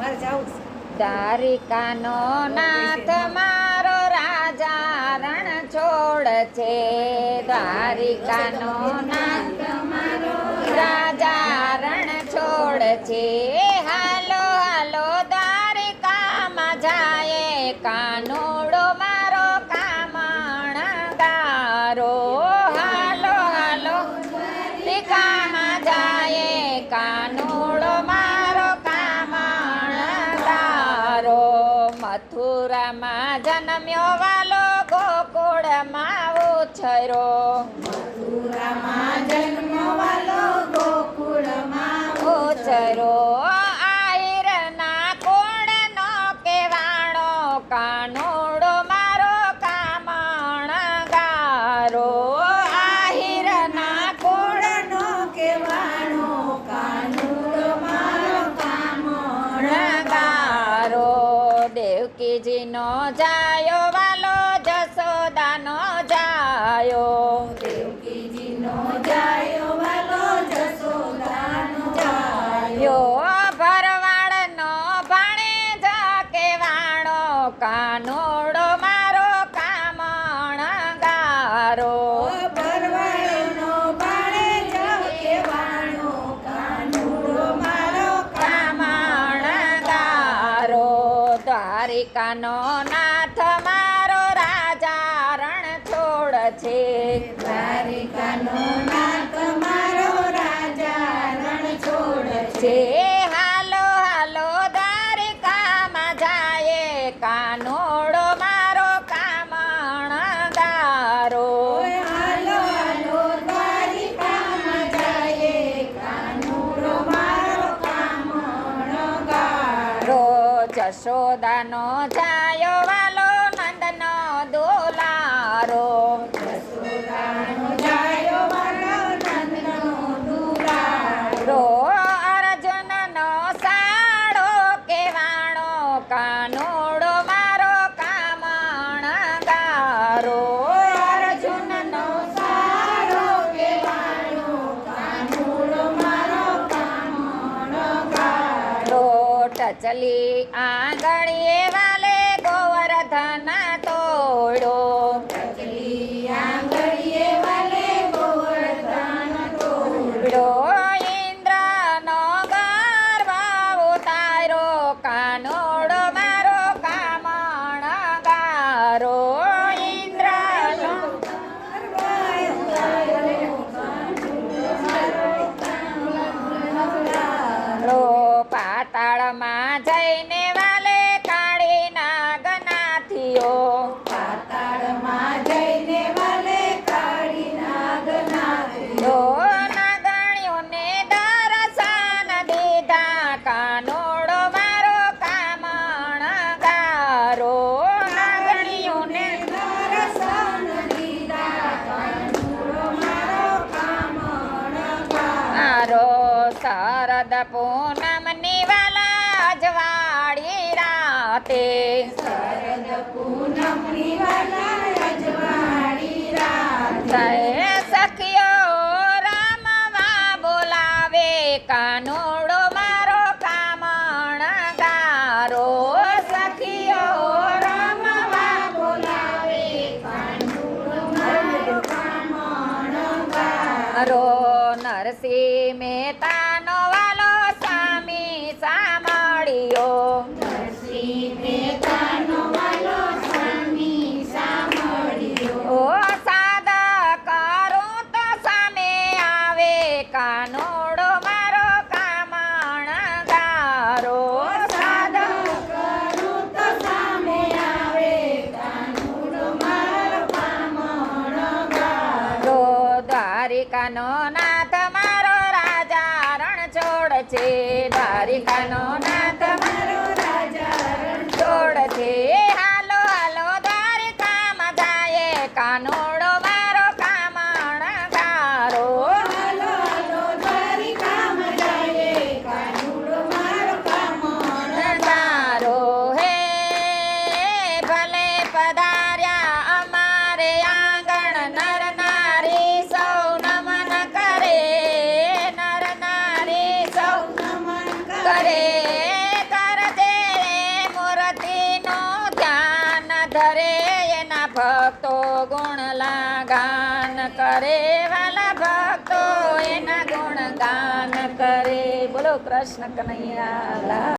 મારે જવું છે. દ્વારિકાનો નાથ મારો રાજા રણ છોડ છે દ્વારિકાનો નાથ મારો રાજા રણ છોડ છે. મથુરામાં જન્મ્યો વાલો ગોકુળમાં ઉછર્યો. કે જે ન જાય કાનો નાથ મારો રાજા રણ છોડ છે. દ્વારિકાનો જશોદાનો છાયો વાલો નંદનો દોલારો. ચલી આંગણીએ વાલે ગોવર્ધના તોડો તાળમાં જઈને શરદ પૂનમની વાલા અજવાળી રાતે શરદ પૂનમની વાલા અજવાળી રાતે નેતાનો વાલો સ્વામી સામળ્યો કાનોડો મારો કામણ ગારો સાદ કરું તો સામે આવે, કાનોડો મારો કામણ ગારો દ્વારિકાનો છે દ્વારિકાનો નાથ મારો રાજા છોડ છે. હાલો હાલો દ્વારિકામાં જાય કાનો ગુણલા ગાન કરે વાલા ભક્તો એના ગુણ ગાન કરે. બોલો કૃષ્ણ કનૈયા